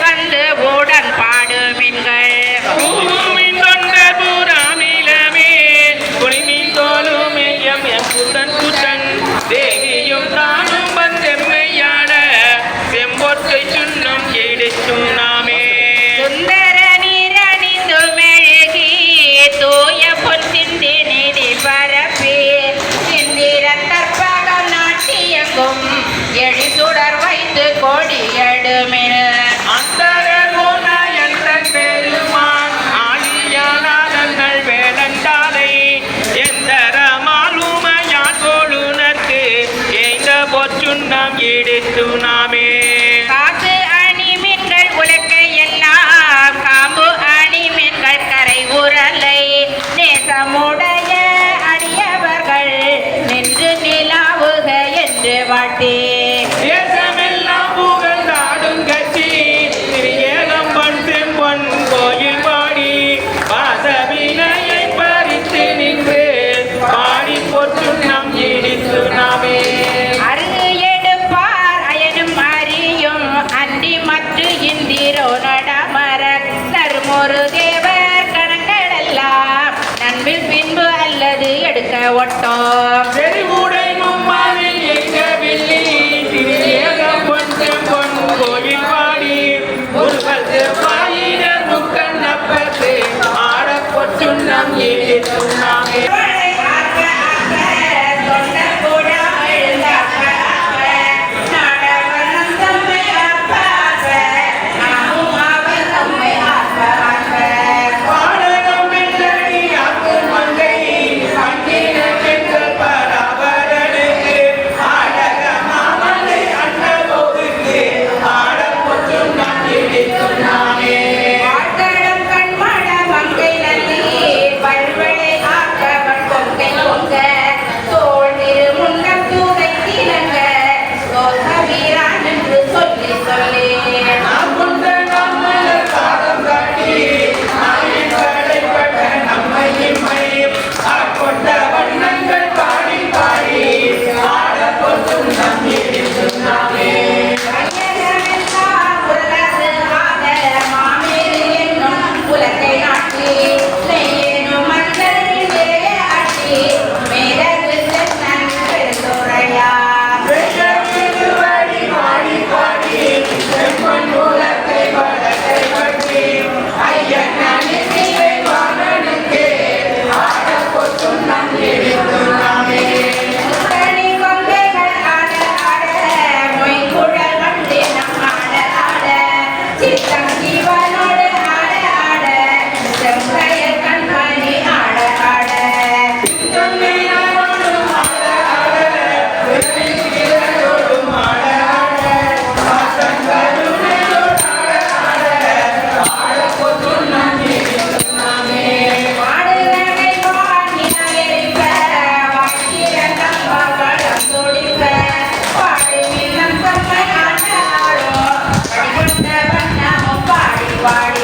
வந்து உடன் பாடு மீன்கள் மீன் தொண்ட பூரா நிலமே புலி மீன் தோலும் எம் எம் குட்டன் குட்டன் தேவியும் நானும் வந்தெம்மையான செம்பொற்கை சுண்ணம் கிடைச்சும் நாமே. சுந்தர நீரணிந்து மெழுகி தூய பொன் சிந்தி நிதி பரப்பி சிந்திர நாம் எடுத்து நாமே. காப்பு அணி மீன்கள் உலக்க எல்லாம் காம்பு அணி மீன்கள் கரை உரலை நேசமுடைய அடியவர்கள் நின்று நிலாவுக என்று வாழ்த்தே. ಒಟ್ಟಾರೆ Bye.